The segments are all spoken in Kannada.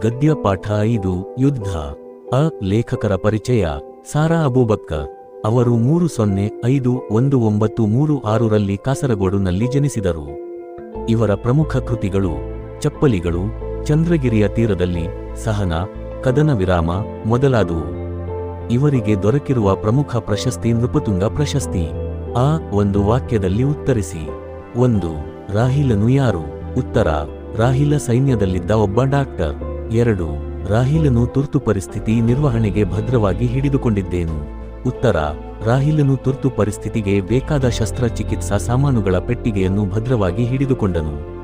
ಗದ್ಯ ಪಾಠ ಐದು ಯುದ್ಧ. ಅ ಲೇಖಕರ ಪರಿಚಯ. ಸಾರಾ ಅಬೂಬಕ್ಕ ಅವರು ಮೂರು ಸೊನ್ನೆ ಐದು ಒಂದು ಒಂಬತ್ತು ಮೂರು ಆರರಲ್ಲಿ ಕಾಸರಗೋಡುನಲ್ಲಿ ಜನಿಸಿದರು. ಇವರ ಪ್ರಮುಖ ಕೃತಿಗಳು ಚಪ್ಪಲಿಗಳು, ಚಂದ್ರಗಿರಿಯ ತೀರದಲ್ಲಿ ಸಹನ, ಕದನ ವಿರಾಮ ಮೊದಲಾದವು. ಇವರಿಗೆ ದೊರಕಿರುವ ಪ್ರಮುಖ ಪ್ರಶಸ್ತಿ ನೃಪತುಂಗ ಪ್ರಶಸ್ತಿ. ಆ ಒಂದು ವಾಕ್ಯದಲ್ಲಿ ಉತ್ತರಿಸಿ. ಒಂದು, ರಾಹಿಲನು ಯಾರು? ಉತ್ತರ, ರಾಹಿಲ ಸೈನ್ಯದಲ್ಲಿದ್ದ ಒಬ್ಬ ಡಾಕ್ಟರ್. ಎರಡು, ರಾಹಿಲನು ತುರ್ತು ಪರಿಸ್ಥಿತಿ ನಿರ್ವಹಣೆಗೆ ಭದ್ರವಾಗಿ ಹಿಡಿದುಕೊಂಡಿದ್ದೇನು. ಉತ್ತರ, ರಾಹಿಲನು ತುರ್ತು ಪರಿಸ್ಥಿತಿಗೆ ಬೇಕಾದ ಶಸ್ತ್ರಚಿಕಿತ್ಸಾ ಸಾಮಾನುಗಳ ಪೆಟ್ಟಿಗೆಯನ್ನು ಭದ್ರವಾಗಿ ಹಿಡಿದುಕೊಂಡನು.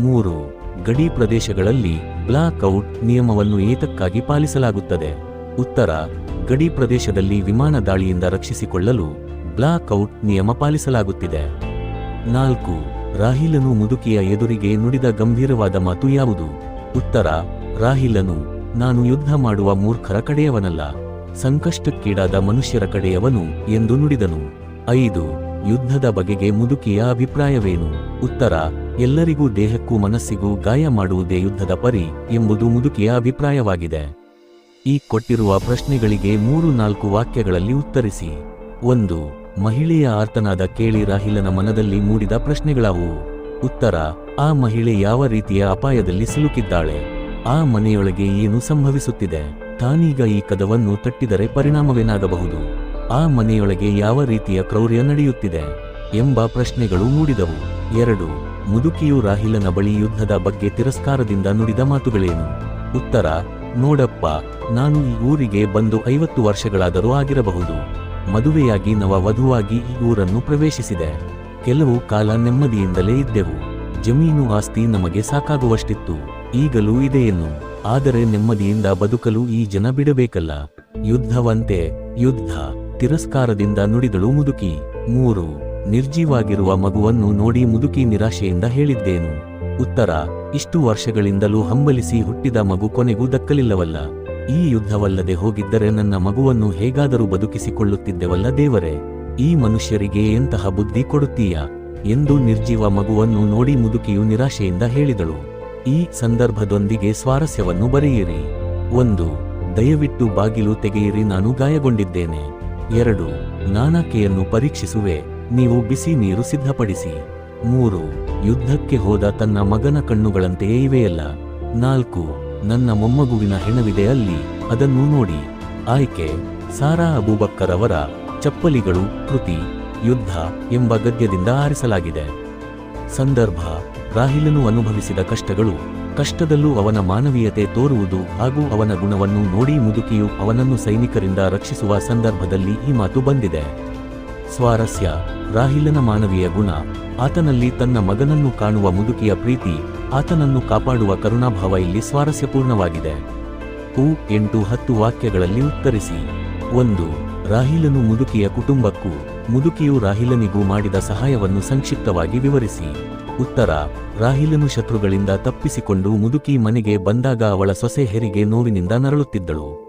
ಮೂರು, ಗಡಿ ಪ್ರದೇಶಗಳಲ್ಲಿ ಬ್ಲಾಕ್ ಔಟ್ ನಿಯಮವನ್ನು ಏತಕ್ಕಾಗಿ ಪಾಲಿಸಲಾಗುತ್ತದೆ? ಉತ್ತರ, ಗಡಿ ಪ್ರದೇಶದಲ್ಲಿ ವಿಮಾನ ದಾಳಿಯಿಂದ ರಕ್ಷಿಸಿಕೊಳ್ಳಲು ಬ್ಲಾಕ್ಔಟ್ ನಿಯಮ ಪಾಲಿಸಲಾಗುತ್ತಿದೆ. ನಾಲ್ಕು, ರಾಹಿಲನು ಮುದುಕಿಯ ಎದುರಿಗೆ ನುಡಿದ ಗಂಭೀರವಾದ ಮಾತು ಯಾವುದು? ಉತ್ತರ, ರಾಹಿಲನು, ನಾನು ಯುದ್ಧ ಮಾಡುವ ಮೂರ್ಖರ ಕಡೆಯವನಲ್ಲ, ಸಂಕಷ್ಟಕ್ಕೀಡಾದ ಮನುಷ್ಯರ ಕಡೆಯವನು ಎಂದು ನುಡಿದನು. ಐದು, ಯುದ್ಧದ ಬಗೆಗೆ ಮುದುಕಿಯ ಅಭಿಪ್ರಾಯವೇನು? ಉತ್ತರ, ಎಲ್ಲರಿಗೂ ದೇಹಕ್ಕೂ ಮನಸ್ಸಿಗೂ ಗಾಯ ಮಾಡುವುದೇ ಯುದ್ಧದ ಪರಿ ಎಂಬುದು ಮುದುಕಿಯ ಅಭಿಪ್ರಾಯವಾಗಿದೆ. ಈ ಕೊಟ್ಟಿರುವ ಪ್ರಶ್ನೆಗಳಿಗೆ ಮೂರು ನಾಲ್ಕು ವಾಕ್ಯಗಳಲ್ಲಿ ಉತ್ತರಿಸಿ. ಒಂದು, ಮಹಿಳೆಯ ಆರ್ತನಾದ ಕೇಳಿ ರಾಹಿಲನ ಮನದಲ್ಲಿ ಮೂಡಿದ ಪ್ರಶ್ನೆಗಳಾವು. ಉತ್ತರ, ಆ ಮಹಿಳೆ ಯಾವ ರೀತಿಯ ಅಪಾಯದಲ್ಲಿ ಸಿಲುಕಿದ್ದಾಳೆ. ಆ ಮನೆಯೊಳಗೆ ಏನು ಸಂಭವಿಸುತ್ತಿದೆ. ತಾನೀಗ ಈ ಕದವನ್ನು ತಟ್ಟಿದರೆ ಪರಿಣಾಮವೇನಾಗಬಹುದು. ಆ ಮನೆಯೊಳಗೆ ಯಾವ ರೀತಿಯ ಕ್ರೌರ್ಯ ನಡೆಯುತ್ತಿದೆ ಎಂಬ ಪ್ರಶ್ನೆಗಳು ಮೂಡಿದವು. ಎರಡು, ಮುದುಕಿಯು ರಾಹಿಲನ ಬಳಿ ಯುದ್ಧದ ಬಗ್ಗೆ ತಿರಸ್ಕಾರದಿಂದ ನುಡಿದ ಮಾತುಗಳೇನು. ಉತ್ತರ ನೋಡಪ್ಪ, ನಾನು ಈ ಊರಿಗೆ ಬಂದು ಐವತ್ತು ವರ್ಷಗಳಾದರೂ ಆಗಿರಬಹುದು. ಮದುವೆಯಾಗಿ ನವ ವಧುವಾಗಿ ಈ ಊರನ್ನು ಪ್ರವೇಶಿಸಿದೆ. ಕೆಲವು ಕಾಲ ನೆಮ್ಮದಿಯಿಂದಲೇ ಇದ್ದೆವು. ಜಮೀನು ಆಸ್ತಿ ನಮಗೆ ಸಾಕಾಗುವಷ್ಟಿತ್ತು. ಈಗಲೂ ಇದೆಯನ್ನು ಆದರೆ ನೆಮ್ಮದಿಯಿಂದ ಬದುಕಲು ಈ ಜನ ಬಿಡಬೇಕಲ್ಲ. ಯುದ್ಧವಂತೆ, ಯುದ್ಧ, ತಿರಸ್ಕಾರದಿಂದ ನುಡಿದಳು ಮುದುಕಿ. ಮೂರು, ನಿರ್ಜೀವಾಗಿರುವ ಮಗುವನ್ನು ನೋಡಿ ಮುದುಕಿ ನಿರಾಶೆಯಿಂದ ಹೇಳಿದ್ದೇನು? ಉತ್ತರ, ಇಷ್ಟು ವರ್ಷಗಳಿಂದಲೂ ಹಂಬಲಿಸಿ ಹುಟ್ಟಿದ ಮಗು ಕೊನೆಗೂ ದಕ್ಕಲಿಲ್ಲವಲ್ಲ. ಈ ಯುದ್ಧವಲ್ಲದೆ ಹೋಗಿದ್ದರೆ ನನ್ನ ಮಗುವನ್ನು ಹೇಗಾದರೂ ಬದುಕಿಸಿಕೊಳ್ಳುತ್ತಿದ್ದೆವಲ್ಲ ದೇವರೇ. ಈ ಮನುಷ್ಯರಿಗೆ ಎಂತಹ ಬುದ್ಧಿ ಕೊಡುತ್ತೀಯ? ಎಂದು ನಿರ್ಜೀವ ಮಗುವನ್ನು ನೋಡಿ ಮುದುಕಿಯು ನಿರಾಶೆಯಿಂದ ಹೇಳಿದಳು. ಈ ಸಂದರ್ಭದೊಂದಿಗೆ ಸ್ವಾರಸ್ಯವನ್ನು ಬರೆಯಿರಿ. ಒಂದು, ದಯವಿಟ್ಟು ಬಾಗಿಲು ತೆಗೆಯಿರಿ, ನಾನು ಗಾಯಗೊಂಡಿದ್ದೇನೆ. ಎರಡು, ನಾನಾಕೆಯನ್ನು ಪರೀಕ್ಷಿಸುವೆ, ನೀವು ಬಿಸಿ ನೀರು ಸಿದ್ಧಪಡಿಸಿ. ಮೂರು, ಯುದ್ಧಕ್ಕೆ ಹೋದ ತನ್ನ ಮಗನ ಕಣ್ಣುಗಳಂತೆಯೇ ಇವೆಯಲ್ಲ ನಾಲ್ಕು, ನನ್ನ ಮೊಮ್ಮಗುವಿನ ಹೆಣವಿದೆ ಅಲ್ಲಿ, ಅದನ್ನು ನೋಡಿ. ಆಯ್ಕೆ, ಸಾರಾ ಅಬೂಬಕ್ಕರ್ ಅವರ ಚಪ್ಪಲಿಗಳು ಕೃತಿ, ಯುದ್ಧ ಎಂಬ ಗದ್ಯದಿಂದ ಆರಿಸಲಾಗಿದೆ. ಸಂದರ್ಭ, ರಾಹಿಲನು ಅನುಭವಿಸಿದ ಕಷ್ಟಗಳು, ಕಷ್ಟದಲ್ಲೂ ಅವನ ಮಾನವೀಯತೆ ತೋರುವುದು ಹಾಗೂ ಅವನ ಗುಣವನ್ನು ನೋಡಿ ಮುದುಕಿಯು ಅವನನ್ನು ಸೈನಿಕರಿಂದ ರಕ್ಷಿಸುವ ಸಂದರ್ಭದಲ್ಲಿ ಈ ಮಾತು ಬಂದಿದೆ. ಸ್ವಾರಸ್ಯ, ರಾಹಿಲನ ಮಾನವೀಯ ಗುಣ, ಆತನಲ್ಲಿ ತನ್ನ ಮಗನನ್ನು ಕಾಣುವ ಮುದುಕಿಯ ಪ್ರೀತಿ, ಆತನನ್ನು ಕಾಪಾಡುವ ಕರುಣಾಭಾವ ಇಲ್ಲಿ ಸ್ವಾರಸ್ಯಪೂರ್ಣವಾಗಿದೆ. ಕೂ ಎಂಟು ಹತ್ತು ವಾಕ್ಯಗಳಲ್ಲಿ ಉತ್ತರಿಸಿ. ಒಂದು, ರಾಹಿಲನು ಮುದುಕಿಯ ಕುಟುಂಬಕ್ಕೂ, ಮುದುಕಿಯು ರಾಹಿಲನಿಗೂ ಮಾಡಿದ ಸಹಾಯವನ್ನು ಸಂಕ್ಷಿಪ್ತವಾಗಿ ವಿವರಿಸಿ. ಉತ್ತರ, ರಾಹಿಲನು ಶತ್ರುಗಳಿಂದ ತಪ್ಪಿಸಿಕೊಂಡು ಮುದುಕಿ ಮನೆಗೆ ಬಂದಾಗ ಅವಳ ಸೊಸೆ ಹೆರಿಗೆ ನೋವಿನಿಂದ ನರಳುತ್ತಿದ್ದಳು.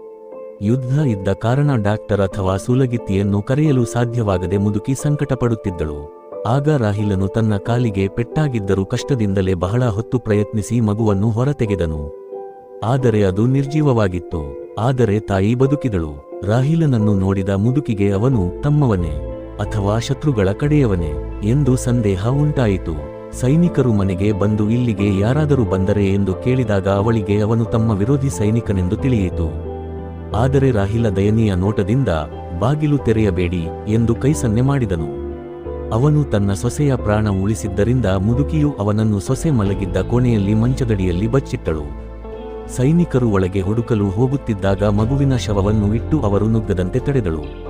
ಯುದ್ಧ ಇದ್ದ ಕಾರಣ ಡಾಕ್ಟರ್ ಅಥವಾ ಸೂಲಗಿತ್ತಿಯನ್ನು ಕರೆಯಲು ಸಾಧ್ಯವಾಗದೆ ಮುದುಕಿ ಸಂಕಟಪಡುತ್ತಿದ್ದಳು. ಆಗ ರಾಹಿಲನು ತನ್ನ ಕಾಲಿಗೆ ಪೆಟ್ಟಾಗಿದ್ದರೂ ಕಷ್ಟದಿಂದಲೇ ಬಹಳ ಹೊತ್ತು ಪ್ರಯತ್ನಿಸಿ ಮಗುವನ್ನು ಹೊರತೆಗೆದನು. ಆದರೆ ಅದು ನಿರ್ಜೀವವಾಗಿತ್ತು. ಆದರೆ ತಾಯಿ ಬದುಕಿದಳು. ರಾಹಿಲನನ್ನು ನೋಡಿದ ಮುದುಕಿಗೆ ಅವನು, ತಮ್ಮವನೇ ಅಥವಾ ಶತ್ರುಗಳ ಕಡೆಯವನೇ? ಎಂದು ಸಂದೇಹ ಉಂಟಾಯಿತು. ಸೈನಿಕರು ಮನೆಗೆ ಬಂದು ಇಲ್ಲಿಗೆ ಯಾರಾದರೂ ಬಂದರೆ ಎಂದು ಕೇಳಿದಾಗ ಅವಳಿಗೆ ಅವನು ತಮ್ಮ ವಿರೋಧಿ ಸೈನಿಕನೆಂದು ತಿಳಿಯಿತು. ಆದರೆ ರಾಹಿಲ ದಯನೀಯ ನೋಟದಿಂದ ಬಾಗಿಲು ತೆರೆಯಬೇಡಿ ಎಂದು ಕೈಸನ್ನೆ ಮಾಡಿದನು. ಅವನು ತನ್ನ ಸೊಸೆಯ ಪ್ರಾಣ ಉಳಿಸಿದ್ದರಿಂದ ಮುದುಕಿಯು ಅವನನ್ನು ಸೊಸೆ ಮಲಗಿದ್ದ ಕೋಣೆಯಲ್ಲಿ ಮಂಚದಡಿಯಲ್ಲಿ ಬಚ್ಚಿಟ್ಟಳು. ಸೈನಿಕರು ಒಳಗೆ ಹುಡುಕಲು ಹೋಗುತ್ತಿದ್ದಾಗ ಮಗುವಿನ ಶವವನ್ನು ಇಟ್ಟು ಅವರು ನುಗ್ಗದಂತೆ ತಡೆದಳು.